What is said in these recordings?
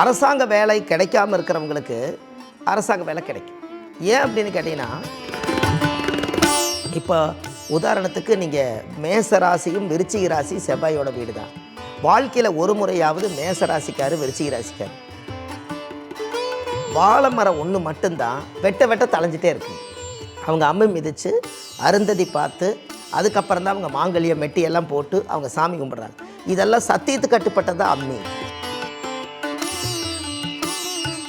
அரசாங்க வேலை கிடைக்காம இருக்கிறவங்களுக்கு அரசாங்க வேலை கிடைக்கும். ஏன் அப்படின்னு கேட்டிங்கன்னா இப்போ உதாரணத்துக்கு நீங்கள் மேச ராசியும் விருச்சிக ராசி செவ்வாயோட வீடு தான். வாழ்க்கையில் ஒரு முறையாவது மேச ராசிக்காரு விருச்சிக ராசிக்காரு. வாழை மரம் ஒன்று மட்டும்தான் வெட்ட வெட்ட தலைஞ்சிட்டே இருக்கு. அவங்க அம்மை மிதித்து அருந்ததி பார்த்து அதுக்கப்புறம் தான் அவங்க மாங்கல்யம் மெட்டி எல்லாம் போட்டு அவங்க சாமி கும்பிட்றாங்க. இதெல்லாம் சத்தியத்துக்கு கட்டுப்பட்டதா அம்மி.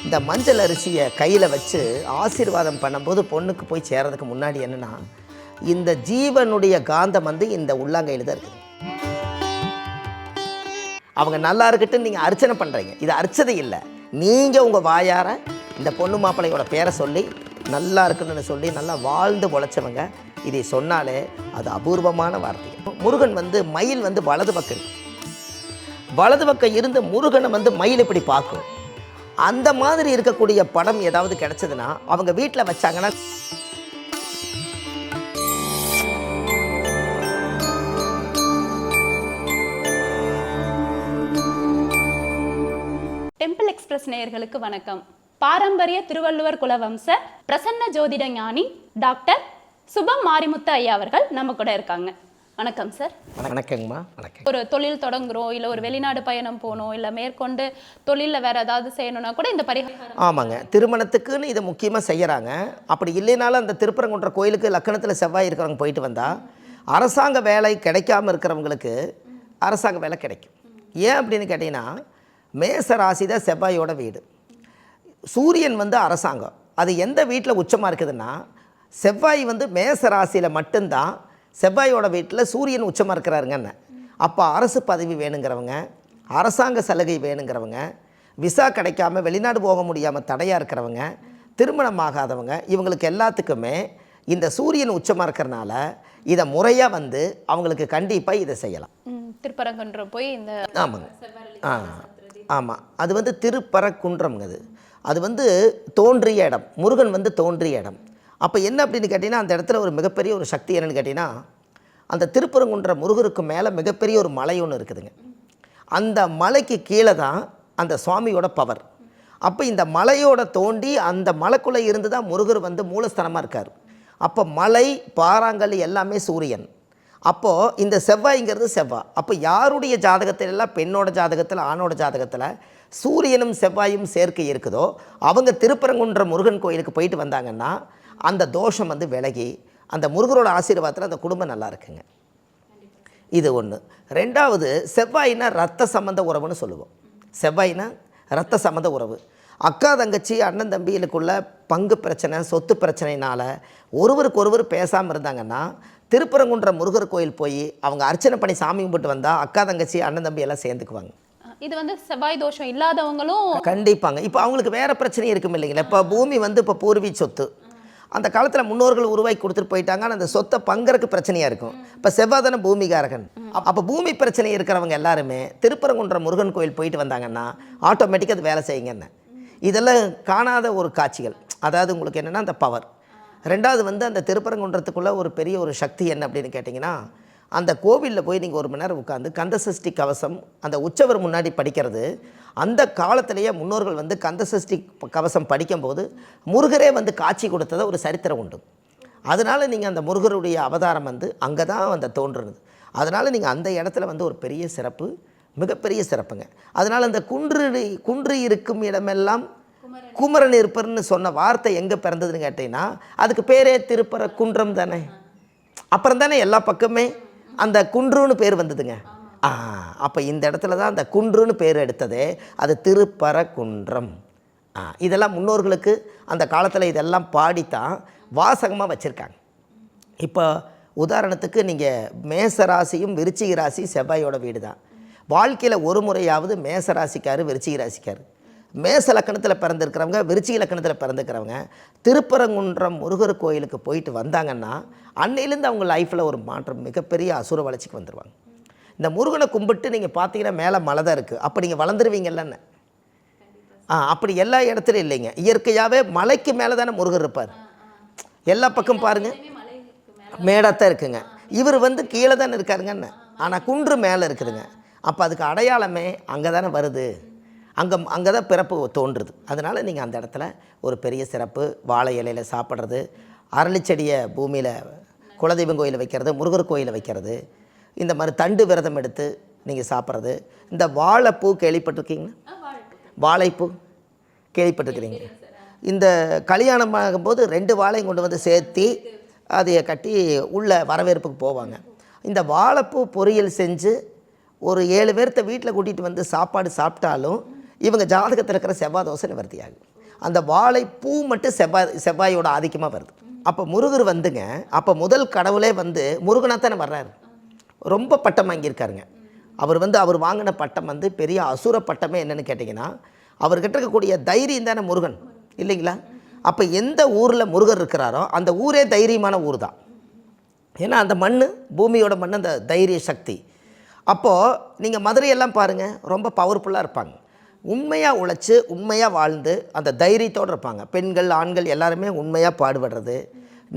இந்த மஞ்சள் அரிசியை கையில் வச்சு ஆசீர்வாதம் பண்ணும்போது பொண்ணுக்கு போய் சேர்றதுக்கு முன்னாடி என்னன்னா இந்த ஜீவனுடைய காந்தம் வந்து இந்த உள்ளாங்கையில் தான் இருக்குது. அவங்க நல்லா இருக்கட்டும் நீங்கள் அர்ச்சனை பண்ணுறீங்க இது அர்ச்சதை இல்லை. நீங்கள் உங்கள் வாயார இந்த பொண்ணு மாப்பிள்ளையோட பேரை சொல்லி நல்லா இருக்கணும்னு சொல்லி நல்லா வாழ்ந்து உழைச்சவங்க. இதை சொன்னாலே அது அபூர்வமான வார்த்தை. முருகன் வந்து மயில் வந்து வலது பக்கம். வலது பக்கம் இருந்து முருகனை வந்து மயில் இப்படி பார்க்கும். அந்த மாதிரி இருக்கக்கூடிய படம் ஏதாவது கிடைச்சதுன்னா அவங்க வீட்டில் வச்சாங்கன்னா டெம்பிள் எக்ஸ்பிரஸ் நேயர்களுக்கு வணக்கம். பாரம்பரிய திருவள்ளுவர் குலவம்ச பிரசன்ன ஜோதிட ஞானி டாக்டர் சுபம் மாரிமுத்து ஐயா அவர்கள் நம்ம கூட இருக்காங்க. வணக்கம் சார் வணக்கங்கம்மா. வணக்கம். ஒரு தொழில் தொடங்குறோம் இல்லை ஒரு வெளிநாடு பயணம் போகணும் இல்லை மேற்கொண்டு தொழிலில் வேற ஏதாவது செய்யணும்னா கூட இந்த பரிகாரம். ஆமாங்க. திருமணத்துக்குன்னு இதை முக்கியமாக செய்கிறாங்க அப்படி இல்லைனாலும் அந்த திருப்பரங்குன்ற கோயிலுக்கு லக்கணத்தில் செவ்வாய் இருக்கிறவங்க போயிட்டு வந்தால் அரசாங்க வேலை கிடைக்காம இருக்கிறவங்களுக்கு அரசாங்க வேலை கிடைக்கும். ஏன் அப்படின்னு கேட்டிங்கன்னா மேச ராசி தான் செவ்வாயோட வீடு. சூரியன் வந்து அரசாங்கம். அது எந்த வீட்டில் உச்சமாக இருக்குதுன்னா செவ்வாய் வந்து மேச ராசியில் மட்டும்தான் செவ்வாயோட வீட்டில் சூரியன் உச்சமாக இருக்கிறாருங்கன்னு அப்போ அரசு பதவி வேணுங்கிறவங்க அரசாங்க சலுகை வேணுங்கிறவங்க விசா கிடைக்காம வெளிநாடு போக முடியாமல் தடையாக இருக்கிறவங்க திருமணம் ஆகாதவங்க இவங்களுக்கு எல்லாத்துக்குமே இந்த சூரியன் உச்சமாக இருக்கிறனால இதை முறையாக வந்து அவங்களுக்கு கண்டிப்பாக இதை செய்யலாம். திருப்பரங்குன்றம் போய் இந்த ஆமாங்க. ஆ ஆமாம் அது வந்து திருப்பரக்குன்றம்ங்க அது. அது வந்து தோன்றிய இடம். முருகன் வந்து தோன்றிய இடம். அப்போ என்ன அப்படின்னு கேட்டிங்கன்னா அந்த இடத்துல ஒரு மிகப்பெரிய ஒரு சக்தி என்னன்னு கேட்டிங்கன்னா அந்த திருப்பரங்குன்ற முருகருக்கு மேலே மிகப்பெரிய ஒரு மலை ஒன்று இருக்குதுங்க. அந்த மலைக்கு கீழே தான் அந்த சுவாமியோட பவர். அப்போ இந்த மலையோட தோண்டி அந்த மலைக்குள்ளே இருந்து தான் முருகர் வந்து மூலஸ்தானமாக இருக்கார். அப்போ மலை பாறாங்கல் எல்லாமே சூரியன். அப்போது இந்த செவ்வாய்ங்கிறது செவ்வாய் அப்போ யாருடைய ஜாதகத்தில் எல்லாம் பெண்ணோட ஜாதகத்தில் ஆணோட ஜாதகத்தில் சூரியனும் செவ்வாயும் சேர்க்கை இருக்குதோ அவங்க திருப்பரங்குன்ற முருகன் கோயிலுக்கு போயிட்டு வந்தாங்கன்னா அந்த தோஷம் வந்து விலகி அந்த முருகரோட ஆசீர்வாதத்தில் அந்த குடும்பம் நல்லா இருக்குங்க. இது ஒன்று ரெண்டாவது செவ்வாய்னா ரத்த சம்மந்த உறவுன்னு சொல்லுவோம். செவ்வாய்னா ரத்த சம்மந்த உறவு. அக்கா தங்கச்சி அண்ணன் தம்பிகளுக்குள்ள பங்கு பிரச்சனை சொத்து பிரச்சனைனால ஒருவருக்கு ஒருவர் பேசாமல் இருந்தாங்கன்னா திருப்பரங்குன்ற முருகர் கோயில் போய் அவங்க அர்ச்சனை பண்ணி சாமி கும்பிட்டு வந்தால் அக்கா தங்கச்சி அண்ணன் தம்பி எல்லாம் சேர்ந்துக்குவாங்க. இது வந்து செவ்வாய் தோஷம் இல்லாதவங்களும் கண்டிப்பாங்க. இப்போ அவங்களுக்கு வேறு பிரச்சனை இருக்கும் இல்லைங்களா இப்போ பூமி வந்து இப்போ பூர்வீ சொத்து. அந்த காலத்தில் முன்னோர்கள் உருவாக்கி கொடுத்துட்டு போயிட்டாங்க. ஆனால் அந்த சொத்தை பங்கறக்கு பிரச்சனையாக இருக்கும். இப்போ செவ்வாதான பூமிகாரகன். அப்போ பூமி பிரச்சனை இருக்கிறவங்க எல்லாருமே திருப்பரங்குன்ற முருகன் கோயில் போயிட்டு வந்தாங்கன்னா ஆட்டோமேட்டிக்காக அது வேலை செய்யுங்கன்னு இதெல்லாம் காணாத ஒரு காட்சிகள். அதாவது உங்களுக்கு என்னென்னா அந்த பவர் ரெண்டாவது வந்து அந்த திருப்பரங்குன்றத்துக்குள்ளே ஒரு பெரிய ஒரு சக்தி என்ன அப்படின்னு கேட்டிங்கன்னா அந்த கோவிலில் போய் நீங்கள் ஒரு மணி நேரம் உட்காந்து கந்தசஷ்டி கவசம் அந்த உற்சவர் முன்னாடி படிக்கிறது அந்த காலத்திலேயே முன்னோர்கள் வந்து கந்தசஷ்டி கவசம் படிக்கும்போது முருகரே வந்து காட்சி கொடுத்ததை ஒரு சரித்திரம் உண்டு. அதனால் நீங்கள் அந்த முருகருடைய அவதாரம் வந்து அங்கே தான் அந்த தோன்றுறது அதனால் நீங்கள் அந்த இடத்துல வந்து ஒரு பெரிய சிறப்பு மிகப்பெரிய சிறப்புங்க. அதனால் அந்த குன்று குன்று இருக்கும் இடமெல்லாம் குமரன் இருப்பர்னு சொன்ன வார்த்தை எங்கே பிறந்ததுன்னு கேட்டிங்கன்னா அதுக்கு பேரே திருப்பர குன்றம் தானே. அப்புறம் தானே எல்லா பக்கமே அந்த குன்றுன்னு பேர் வந்ததுங்க. அப்போ இந்த இடத்துல தான் அந்த குன்றுன்னு பேர் எடுத்தது. அது திருப்பரக்குன்றம். ஆ இதெல்லாம் முன்னோர்களுக்கு அந்த காலத்தில் இதெல்லாம் பாடித்தான் வாசகமாக வச்சுருக்காங்க. இப்போ உதாரணத்துக்கு நீங்கள் மேச ராசியும் விருச்சிக ராசி செவ்வாயோட வீடு தான் வாழ்க்கையில் ஒரு முறையாவது மேச ராசிக்கார் விருச்சிக ராசிக்கார். மேச லக்கணத்தில் பிறந்திருக்கிறவங்க விருச்சிக லக்கணத்தில் பிறந்திருக்கிறவங்க திருப்பரங்குன்றம் முருகர் கோயிலுக்கு போயிட்டு வந்தாங்கன்னா அன்னையிலேருந்து அவங்க லைஃப்பில் ஒரு மாற்றம் மிகப்பெரிய அசுர வளர்ச்சிக்கு வந்துடுவாங்க இந்த முருகனை கும்பிட்டு நீங்கள் பார்த்தீங்கன்னா மேலே மலை தான் இருக்குது அப்போ நீங்கள் வளர்ந்துருவீங்கல்லன்னு ஆ அப்படி எல்லா இடத்துலையும் இல்லைங்க. இயற்கையாகவே மலைக்கு மேலே தானே முருகர் இருப்பார். எல்லா பக்கம் பாருங்கள் மேடாக தான் இருக்குங்க. இவர் வந்து கீழே தானே இருக்காருங்கன்னு ஆனால் குன்று மேலே இருக்குதுங்க. அப்போ அதுக்கு அடையாளமே அங்கே தானே வருது. அங்கே அங்கே தான் பிறப்பு தோன்றுது. அதனால் நீங்கள் அந்த இடத்துல ஒரு பெரிய சிறப்பு வாழை இலையில் சாப்பிட்றது அரளிச்செடியை பூமியில் குலதெய்வம் கோயிலில் வைக்கிறது முருகர் கோயிலில் வைக்கிறது இந்த மாதிரி தண்டு விரதம் எடுத்து நீங்கள் சாப்பிட்றது. இந்த வாழைப்பூ கேள்விப்பட்டிருக்கீங்களா? வாழைப்பூ கேள்விப்பட்டிருக்கிறீங்க. இந்த கல்யாணம் ஆகும்போது ரெண்டு வாழையும் கொண்டு வந்து சேர்த்தி அதை கட்டி உள்ள வரவேற்புக்கு போவாங்க. இந்த வாழைப்பூ பொரியல் செஞ்சு ஒரு ஏழு பேர்த்த வீட்டில் கூட்டிகிட்டு வந்து சாப்பாடு சாப்பிட்டாலும் இவங்க ஜாதகத்தில் இருக்கிற செவ்வாய் தோசை நிவர்த்தி ஆகும் அந்த வாழைப்பூ மட்டும் செவ்வாய் செவ்வாயோட ஆதிக்கமாக வருது. அப்போ முருகர் வந்துங்க. அப்போ முதல் கடவுளே வந்து முருகனாக தானே வர்றாரு. ரொம்ப பட்டம் வாங்கியிருக்காருங்க. அவர் வந்து அவர் வாங்கின பட்டம் வந்து பெரிய அசுர பட்டமே என்னன்னு கேட்டிங்கன்னா அவர்கிட்ட இருக்கக்கூடிய தைரியம் தானே முருகன் இல்லைங்களா? அப்போ எந்த ஊரில் முருகர் இருக்கிறாரோ அந்த ஊரே தைரியமான ஊர் தான் ஏன்னா அந்த மண் பூமியோட மண் அந்த தைரிய சக்தி. அப்போது நீங்கள் மதுரையெல்லாம் பாருங்கள் ரொம்ப பவர்ஃபுல்லாக இருப்பாங்க. உண்மையாக உழைச்சி உண்மையாக வாழ்ந்து அந்த தைரியத்தோடு இருப்பாங்க. பெண்கள் ஆண்கள் எல்லாருமே உண்மையாக பாடுபடுறது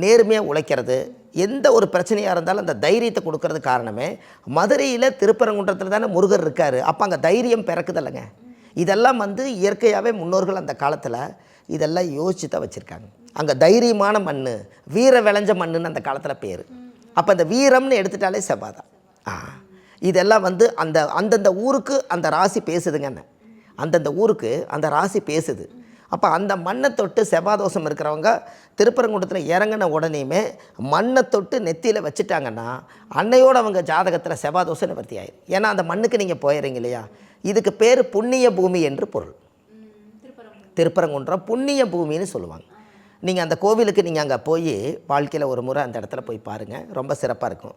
நேர்மையாக உழைக்கிறது எந்த ஒரு பிரச்சனையாக இருந்தாலும் அந்த தைரியத்தை கொடுக்கறது காரணமே மதுரையில் திருப்பரங்குன்றத்தில் தானே முருகர் இருக்கார். அப்போ அங்கே தைரியம் பிறக்குதில்லைங்க. இதெல்லாம் வந்து இயற்கையாகவே முன்னோர்கள் அந்த காலத்தில் இதெல்லாம் யோசிச்சு தான் வச்சுருக்காங்க. அங்கே தைரியமான மண் வீர விளைஞ்ச மண்ணுன்னு அந்த காலத்தில் பேர். அப்போ அந்த வீரம்னு எடுத்துட்டாலே செவ்வாதான் ஆ இதெல்லாம் வந்து அந்த அந்தந்த ஊருக்கு அந்த ராசி பேசுதுங்கன்னு. அந்தந்த ஊருக்கு அந்த ராசி பேசுது. அப்போ அந்த மண்ணை தொட்டு செவ்வாதோஷம் இருக்கிறவங்க திருப்பரங்குன்றத்தில் இறங்கின உடனேயுமே மண்ணை தொட்டு நெத்தியில் வச்சுட்டாங்கன்னா அன்னையோடு அவங்க ஜாதகத்தில் செவ்வாதோஷம் நிவர்த்தி ஆயிடும் ஏன்னா அந்த மண்ணுக்கு நீங்கள் போயிடுறீங்க இல்லையா? இதுக்கு பேர் புண்ணிய பூமி என்று பொருள். திருப்பரங்குன்றம் புண்ணிய பூமின்னு சொல்லுவாங்க. நீங்கள் அந்த கோவிலுக்கு நீங்கள் அங்கே போய் வாழ்க்கையில் ஒரு முறை அந்த இடத்துல போய் பாருங்கள் ரொம்ப சிறப்பாக இருக்கும்.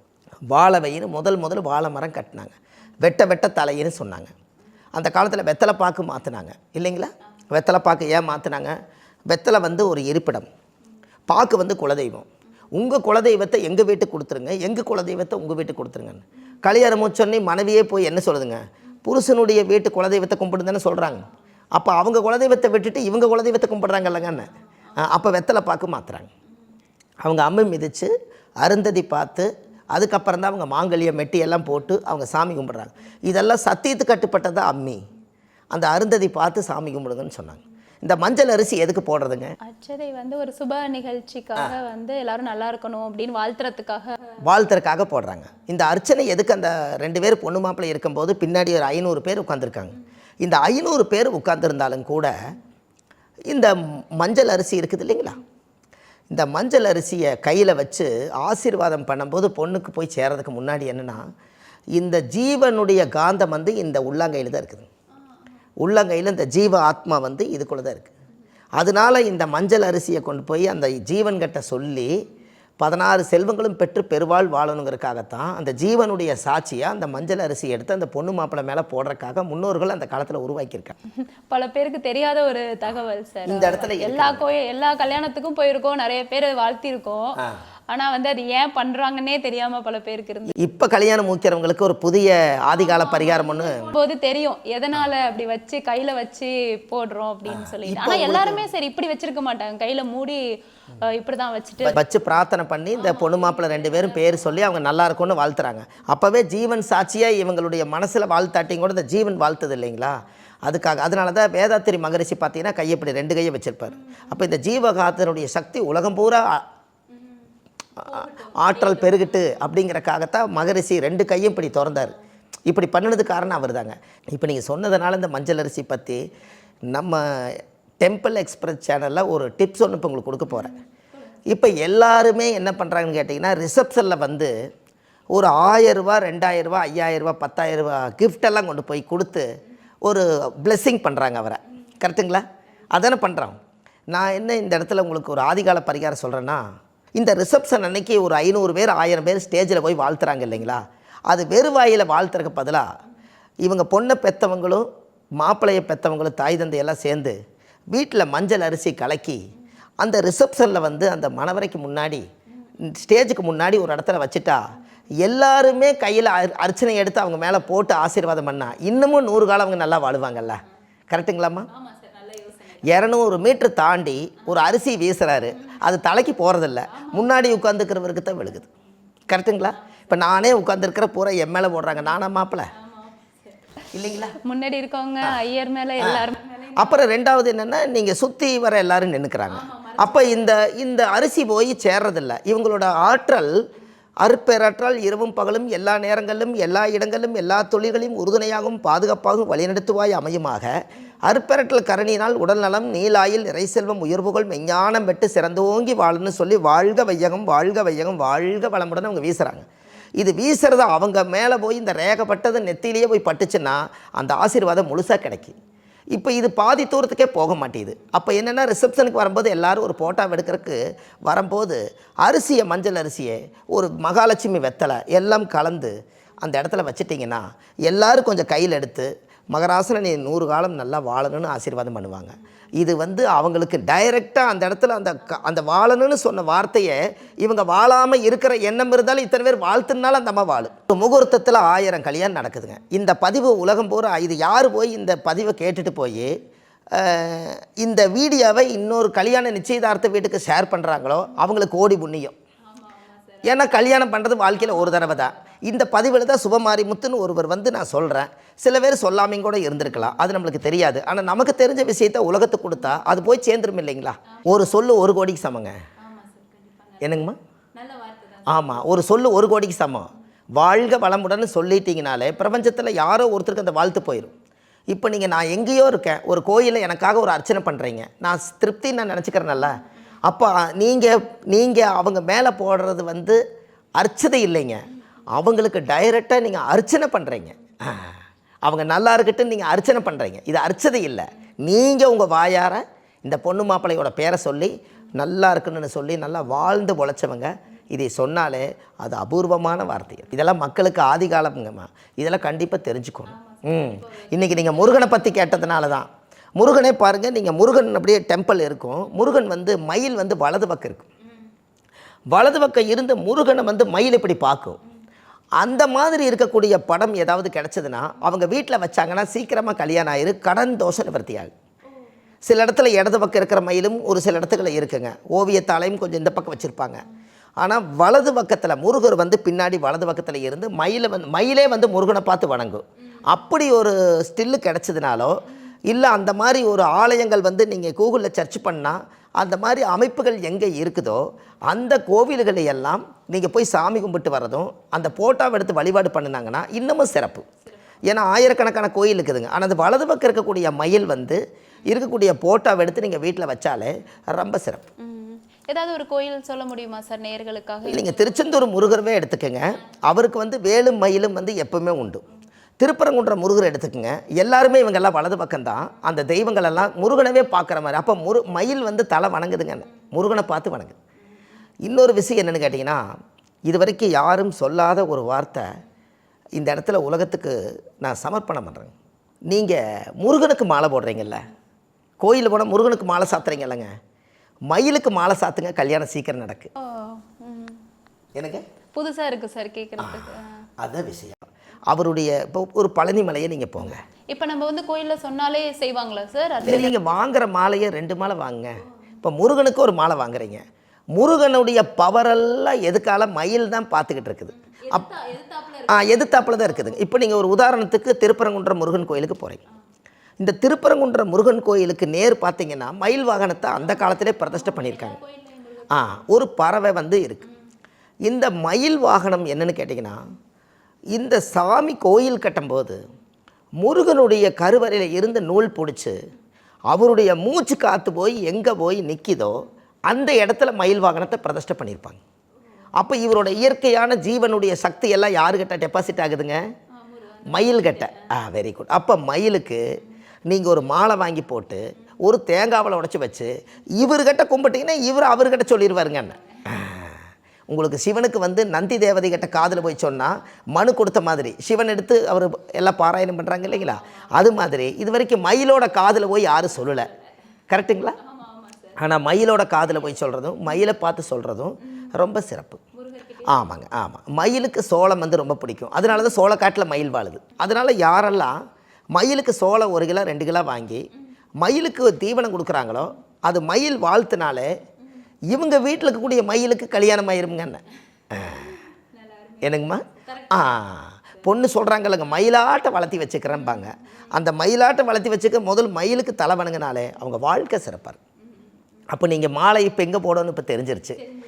வாழவையின்னு முதல் முதல் வாழை மரம் கட்டினாங்க. வெட்ட வெட்ட தலையின்னு சொன்னாங்க. அந்த காலத்தில் வெத்தலை பாக்கு மாற்றினாங்க இல்லைங்களா? வெத்தலை பாக்கு ஏன் மாற்றினாங்க வெத்தலை வந்து ஒரு இருப்பிடம். பாக்கு வந்து குலதெய்வம். உங்கள் குலதெய்வத்தை எங்கள் வீட்டுக்கு கொடுத்துருங்க? எங்கள் குலதெய்வத்தை உங்கள் வீட்டுக்கு கொடுத்துருங்கன்னு. கல்யாணம் சொன்னி மனைவியே போய் என்ன சொல்லுதுங்க? புருஷனுடைய வீட்டு குலதெய்வத்தை கும்பிடுதுன்னு சொல்கிறாங்க அப்போ அவங்க குலதெய்வத்தை விட்டுட்டு இவங்க குலதெய்வத்தை கும்பிட்றாங்கல்லங்கன்னு அப்போ வெத்தலை பாக்கு மாற்றுறாங்க அவங்க அம்மை மிதித்து அருந்ததி பார்த்து அதுக்கப்புறம் தான் அவங்க மாங்கல்யம் மெட்டி எல்லாம் போட்டு அவங்க சாமி கும்பிட்றாங்க. இதெல்லாம் சத்தியத்துக்கு கட்டுப்பட்டதாக அம்மி? அந்த அருந்ததி பார்த்து சாமி கும்பிடுங்கன்னு சொன்னாங்க. இந்த மஞ்சள் அரிசி எதுக்கு போடுறதுங்க? அச்சதை வந்து ஒரு சுப நிகழ்ச்சிக்காக வந்து எல்லாரும் நல்லா இருக்கணும் அப்படின்னு வாழ்த்துறதுக்காக. வாழ்த்துறதுக்காக போடுறாங்க. இந்த அர்ச்சனை எதுக்கு அந்த ரெண்டு பேர் பொண்ணு மாப்பிள்ளை இருக்கும்போது பின்னாடி ஒரு ஐநூறு பேர் உட்காந்துருக்காங்க இந்த ஐநூறு பேர் உட்காந்துருந்தாலும் கூட இந்த மஞ்சள் அரிசி இருக்குது இல்லைங்களா? இந்த மஞ்சள் அரிசியை கையில் வச்சு ஆசீர்வாதம் பண்ணும்போது பொண்ணுக்கு போய் சேர்றதுக்கு முன்னாடி என்னென்னா இந்த ஜீவனுடைய காந்தம் வந்து இந்த உள்ளங்கையில் தான் இருக்குது. உள்ளங்கையில் இந்த ஜீவ ஆத்மா வந்து இதுக்குள்ளே தான் இருக்குது அதனால் இந்த மஞ்சள் அரிசியை கொண்டு போய் அந்த ஜீவன்கிட்ட சொல்லி பதினாறு செல்வங்களும் பெற்று பெருவாள் வாழணுங்கிறதுக்காகத்தான் அந்த ஜீவனுடைய சாட்சியாக அந்த மஞ்சள் அரிசி எடுத்து அந்த பொண்ணு மாப்பிள்ளை மேலே போடுறதுக்காக முன்னோர்கள் அந்த காலத்தில் உருவாக்கியிருக்காங்க. பல பேருக்கு தெரியாத ஒரு தகவல் சார் இந்த இடத்துல எல்லா கோயில் எல்லா கல்யாணத்துக்கும் போயிருக்கோம். நிறைய பேர் வாழ்த்திருக்கோம் ஆனா வந்து அது ஏன் பண்றாங்கன்னே தெரியாம பல பேருக்கு இருந்து இப்போ கல்யாணம் மூக்கிறவங்களுக்கு ஒரு புதிய ஆதிகால பரிகாரம் ஒன்று போது தெரியும். எதனால அப்படி வச்சு கையில வச்சு போடுறோம் அப்படின்னு சொல்லிட்டு. ஆனா எல்லாருமே சரி இப்படி வச்சிருக்க மாட்டாங்க. கையில மூடி அஹ், இப்படிதான் வச்சுட்டு வச்சு பிரார்த்தனை பண்ணி இந்த பொண்ணு மாப்பிள்ளை ரெண்டு பேரும் பேர் சொல்லி அவங்க நல்லா இருக்கும்னு வாழ்த்துறாங்க. அப்போவே ஜீவன் சாட்சியாக இவங்களுடைய மனசில் வாழ்த்தாட்டியும் கூட இந்த ஜீவன் வாழ்த்தது இல்லைங்களா? அதுக்காக அதனால தான் வேதாத்திரி மகரிஷி பார்த்தீங்கன்னா கையை இப்படி ரெண்டு கையை வச்சிருப்பார். அப்போ இந்த ஜீவகாத்தனுடைய சக்தி உலகம் பூரா ஆற்றல் பெருகிட்டு அப்படிங்கிறக்காகத்தான் மகரிஷி ரெண்டு கையும் இப்படி திறந்தார். இப்படி பண்ணினது காரணம் அவர் தாங்க இப்போ நீங்கள் சொன்னதுனால இந்த மஞ்சள் அரிசி பற்றி நம்ம டெம்பிள் எக்ஸ்பிரஸ் சேனலில் ஒரு டிப்ஸ் ஒன்று இப்போ உங்களுக்கு கொடுக்க போகிறேன் இப்போ எல்லாருமே என்ன பண்ணுறாங்கன்னு கேட்டிங்கன்னா ரிசப்ஷனில் வந்து ஒரு ஆயரூபா ரெண்டாயிரரூபா ஐயாயிரரூபா பத்தாயிரரூபா கிஃப்டெல்லாம் கொண்டு போய் கொடுத்து ஒரு பிளெஸ்ஸிங் பண்ணுறாங்க அவரை. கரெக்டுங்களா அதானே பண்ணுறோம் நான் என்ன இந்த இடத்துல உங்களுக்கு ஒரு ஆதிகால பரிகாரம் சொல்கிறேன்னா இந்த ரிசப்ஷன் அன்னைக்கு ஒரு ஐநூறு பேர் ஆயிரம் பேர் ஸ்டேஜில் போய் வாழ்த்துறாங்க இல்லைங்களா? அது வெறு வாயில் வாழ்த்துறதுக்கு பதிலாக இவங்க பொண்ணை பெற்றவங்களும் மாப்பிள்ளையை பெற்றவங்களும் தாய் தந்தையெல்லாம் சேர்ந்து வீட்டில் மஞ்சள் அரிசி கலக்கி அந்த ரிசப்ஷனில் வந்து அந்த மணவரைக்கு முன்னாடி ஸ்டேஜுக்கு முன்னாடி ஒரு இடத்துல வச்சுட்டா எல்லாருமே கையில் அர்ச்சனை எடுத்து அவங்க மேலே போட்டு ஆசீர்வாதம் பண்ணால் இன்னமும் நூறு காலம் அவங்க நல்லா வாழுவாங்கல்ல? கரெக்டுங்களாம்மா இரநூறு மீட்டர் தாண்டி ஒரு அரிசி வீசுறாரு. அது தலைக்கு போகிறதில்ல முன்னாடி உட்காந்துக்கிறவருக்கு தான் விழுகுது. கரெக்டுங்களா இப்போ நானே உட்காந்துருக்கிற பூரா என் மேலே போடுறாங்க. நானா மாப்பிள்ள இல்லைங்களா? முன்னாடி இருக்கவங்க ஐயர் மேல எல்லாரும் அப்புறம் ரெண்டாவது என்னன்னா நீங்க சுத்தி வர எல்லாரும் நின்னுக்கிறாங்க. அப்ப இந்த இந்த அரிசி போய் சேர்றதில்ல. இவங்களோட ஆற்றல் அற்பெறாற்றால் இரவும் பகலும் எல்லா நேரங்களிலும் எல்லா இடங்களிலும் எல்லா தொழில்களையும் உறுதுணையாகவும் பாதுகாப்பாகவும் வழிநடத்துவாய் அமையுமாக அற்பெறற்றல் கரணினால் உடல்நலம் நீலாயில் இறைசெல்வம் உயர்வுகள் மெஞ்ஞானம் வெட்டு சிறந்தோங்கி வாழணும்னு சொல்லி வாழ்க வையகம் வாழ்க வையகம் வாழ்க வளமுடன் அவங்க வீசுகிறாங்க இது வீசுறது அவங்க மேலே போய் இந்த ரேகப்பட்டது நெத்திலேயே போய் பட்டுச்சுன்னா அந்த ஆசீர்வாதம் முழுசாக கிடைக்கும். இப்போ இது பாதி தூரத்துக்கே போக மாட்டேங்குது. அப்போ என்னென்னா ரிசப்ஷனுக்கு வரும்போது எல்லாரும் ஒரு போட்டோ எடுக்கிறதுக்கு வரும்போது அரிசியை மஞ்சள் அரிசியை ஒரு மகாலட்சுமி வெத்தலை எல்லாம் கலந்து அந்த இடத்துல வச்சிட்டிங்கன்னா எல்லோரும் கொஞ்சம் கையில் எடுத்து மகராசன நீ நூறு காலம் நல்லா வாழணும்னு ஆசீர்வாதம் பண்ணுவாங்க. இது வந்து அவங்களுக்கு டைரெக்டாக அந்த இடத்துல அந்த க- அந்த வாழணும்னு சொன்ன வார்த்தையை இவங்க வாழாமல் இருக்கிற எண்ணம் இருந்தாலும் இத்தனை பேர் வாழ்த்துனாலும் அந்த அம்மா வாழும் முகூர்த்தத்தில் ஆயிரம் கல்யாணம் நடக்குதுங்க. இந்த பதிவு உலகம் பூரா இது யார் போய் இந்த பதிவை கேட்டுட்டு போய் இந்த வீடியோவை இன்னொரு கல்யாண நிச்சயதார்த்த வீட்டுக்கு ஷேர் பண்ணுறாங்களோ அவங்களுக்கு ஓடி புண்ணியம். ஏன்னா கல்யாணம் பண்ணுறது வாழ்க்கையில் ஒரு தடவை தான் இந்த பதிவில் தான் சுபமாரி முத்துன்னு ஒருவர் வந்து நான் சொல்கிறேன் சில பேர் சொல்லாமையும் கூட இருந்திருக்கலாம். அது நம்மளுக்கு தெரியாது. ஆனால் நமக்கு தெரிஞ்ச விஷயத்த உலகத்துக்கு கொடுத்தா அது போய் சேர்ந்துரும் இல்லைங்களா? ஒரு சொல்லு ஒரு கோடிக்கு சமங்க. என்னங்கம்மா? ஆமாம் ஒரு சொல்லு ஒரு கோடிக்கு சமம். வாழ்க வளமுடன் சொல்லிட்டீங்கனாலே பிரபஞ்சத்தில் யாரோ ஒருத்தருக்கு அந்த வாழ்த்து போயிடும் இப்போ நீங்கள் நான் எங்கேயோ இருக்கேன். ஒரு கோயிலில் எனக்காக ஒரு அர்ச்சனை பண்ணுறீங்க நான் திருப்தி நான் நினச்சிக்கிறேன்ல அப்போ நீங்கள் நீங்கள் அவங்க மேலே போடுறது வந்து அர்ச்சதை இல்லைங்க. அவங்களுக்கு டைரெக்டாக நீங்கள் அர்ச்சனை பண்ணுறீங்க அவங்க நல்லா இருக்கட்டும் நீங்கள் அர்ச்சனை பண்ணுறீங்க இது அர்ச்சதை இல்லை. நீங்கள் உங்கள் வாயார இந்த பொண்ணு மாப்பிள்ளையோட பேரை சொல்லி நல்லா இருக்கணும்னு சொல்லி நல்லா வாழ்ந்து உழைச்சவங்க இதை சொன்னாலே அது அபூர்வமான வார்த்தைகள். இதெல்லாம் மக்களுக்கு ஆதி காலம்ங்கம்மா இதெல்லாம் கண்டிப்பாக தெரிஞ்சுக்கணும். ம். இன்றைக்கி நீங்கள் முருகனை பற்றி கேட்டதுனால தான் முருகனே பாருங்கள் நீங்கள் முருகன் அப்படியே டெம்பிள் இருக்கும். முருகன் வந்து மயில் வந்து வலது பக்கம் இருக்கும். வலது பக்கம் இருந்து முருகனை வந்து மயில் இப்படி பார்க்கும்? அந்த மாதிரி இருக்கக்கூடிய படம் ஏதாவது கிடச்சதுன்னா அவங்க வீட்டில் வச்சாங்கன்னா சீக்கிரமாக கல்யாணம் ஆயிரு கடன் தோஷ நிவர்த்தி ஆகும் சில இடத்துல இடது பக்கம் இருக்கிற மயிலும் ஒரு சில இடத்துல இருக்குங்க. ஓவியத்தாலையும் கொஞ்சம் இந்த பக்கம் வச்சுருப்பாங்க. ஆனால் வலது பக்கத்தில் முருகர் வந்து பின்னாடி வலது பக்கத்தில் இருந்து மயிலை வந்து மயிலே வந்து முருகனை பார்த்து வணங்கும். அப்படி ஒரு ஸ்டில்லு கிடச்சதுனாலோ இல்லை அந்த மாதிரி ஒரு ஆலயங்கள் வந்து நீங்கள் கூகுளில் சர்ச் பண்ணால் அந்த மாதிரி அமைப்புகள் எங்கே இருக்குதோ அந்த கோவில்களை எல்லாம் நீங்கள் போய் சாமி கும்பிட்டு வர்றதும் அந்த போட்டோவை எடுத்து வழிபாடு பண்ணினாங்கன்னா இன்னமும் சிறப்பு. ஏன்னா ஆயிரக்கணக்கான கோயில் இருக்குதுங்க. ஆனால் அது வலது பக்கம் இருக்கக்கூடிய மயில் வந்து இருக்கக்கூடிய போட்டோவை எடுத்து நீங்கள் வீட்டில் வச்சாலே ரொம்ப சிறப்பு. ஏதாவது ஒரு கோயில் சொல்ல முடியுமா சார் நேயர்களுக்காக நீங்கள் திருச்செந்தூர் முருகரவே எடுத்துக்கோங்க. அவருக்கு வந்து வேலும் மயிலும் வந்து எப்பவுமே உண்டு. திருப்பரங்குன்ற முருகர் எடுத்துக்கோங்க. எல்லாருமே இவங்கெல்லாம் வலது பக்கம்தான். அந்த தெய்வங்கள் எல்லாம் முருகனவே பார்க்குற மாதிரி. அப்போ முரு மயில் வந்து தலை வணங்குதுங்க. முருகனை பார்த்து வணங்குது இன்னொரு விஷயம் என்னென்னு கேட்டிங்கன்னா இது வரைக்கும் யாரும் சொல்லாத ஒரு வார்த்தை இந்த இடத்துல உலகத்துக்கு நான் சமர்ப்பணம் பண்ணுறேங்க நீங்கள் முருகனுக்கு மாலை போடுறீங்கல்ல. கோயிலில் போனால் முருகனுக்கு மாலை சாத்துறீங்க இல்லைங்க மயிலுக்கு மாலை சாத்துங்க கல்யாணம் சீக்கிரம் நடக்கு. எனக்கு? புதுசா இருக்கு சார் கேட்கறதுக்கு. அதான் விஷயம். அவருடைய இப்போ ஒரு பழனி மலையை நீங்கள் போங்க. இப்போ நம்ம வந்து கோயில்ல சொன்னாலே செய்வாங்களா சார் அது நீங்கள் வாங்குற மாலையை ரெண்டு மாலை வாங்குங்க. இப்போ முருகனுக்கு ஒரு மாலை வாங்குறீங்க. முருகனுடைய பவரெல்லாம் எதுக்கால? மயில் தான் பார்த்துக்கிட்டு இருக்குது. அப் ஆ எதிர்த்தாப்புல தான் இருக்குதுங்க இப்போ நீங்கள் ஒரு உதாரணத்துக்கு திருப்பரங்குன்ற முருகன் கோயிலுக்கு போகிறீங்க இந்த திருப்பரங்குன்ற முருகன் கோயிலுக்கு நேர் பார்த்தீங்கன்னா மயில் வாகனத்தை அந்த காலத்திலே பிரதிஷ்டை பண்ணியிருக்காங்க. ஆ ஒரு பறவை வந்து இருக்குது இந்த மயில் வாகனம் என்னன்னு கேட்டிங்கன்னா இந்த சாமி கோயில் கட்டும்போது முருகனுடைய கருவறையில் இருந்து நூல் பிடிச்சி அவருடைய மூச்சு காற்று போய் எங்கே போய் நிற்கிதோ அந்த இடத்துல மயில் வாகனத்தை பிரதிஷ்டை பண்ணியிருப்பாங்க. அப்போ இவரோட இயற்கையான ஜீவனுடைய சக்தி எல்லாம் யாருக்கிட்ட டெபாசிட் ஆகுதுங்க மயில்கிட்ட ஆ வெரி குட் அப்போ மயிலுக்கு நீங்கள் ஒரு மாலை வாங்கி போட்டு ஒரு தேங்காவில் உடச்சி வச்சு இவர்கிட்ட கும்பிட்டீங்கன்னா இவர் அவர்கிட்ட சொல்லிடுவாருங்கன்னு உங்களுக்கு சிவனுக்கு வந்து நந்தி தேவதை கிட்ட காதில் போய் சொன்னால் மனு கொடுத்த மாதிரி. சிவன் எடுத்து அவர் எல்லாம் பாராயணம் பண்ணுறாங்க இல்லைங்களா? அது மாதிரி. இது வரைக்கும் மயிலோட காதில் போய் யாரும் சொல்லலை. கரெக்டுங்களா ஆனால் மயிலோட காதில் போய் சொல்கிறதும் மயிலை பார்த்து சொல்கிறதும் ரொம்ப சிறப்பு. ஆமாங்க ஆமாம் மயிலுக்கு சோளம் வந்து ரொம்ப பிடிக்கும். அதனால தான் சோளக்காட்டில் மயில் வாழுது. அதனால் யாரெல்லாம் மயிலுக்கு சோளம் ஒரு கிலோ ரெண்டு கிலோ வாங்கி மயிலுக்கு தீவனம் கொடுக்குறாங்களோ அது மயில் வாழ்த்துனாலே இவங்க வீட்டில் இருக்கக்கூடிய மயிலுக்கு கல்யாணம் ஆயிருங்கன்னு என்னங்கம்மா? ஆ. பொண்ணு சொல்கிறாங்கல்லங்க மயிலாட்டை வளர்த்தி வச்சுக்கிறேன்பாங்க. அந்த மயிலாட்டை வளர்த்தி வச்சுக்க முதல் மயிலுக்கு தலை வணங்கினாலே அவங்க வாழ்க்கை சிறப்பார். அப்போ நீங்கள் மாலை இப்போ எங்கே போடணும்னு இப்போ தெரிஞ்சிருச்சு.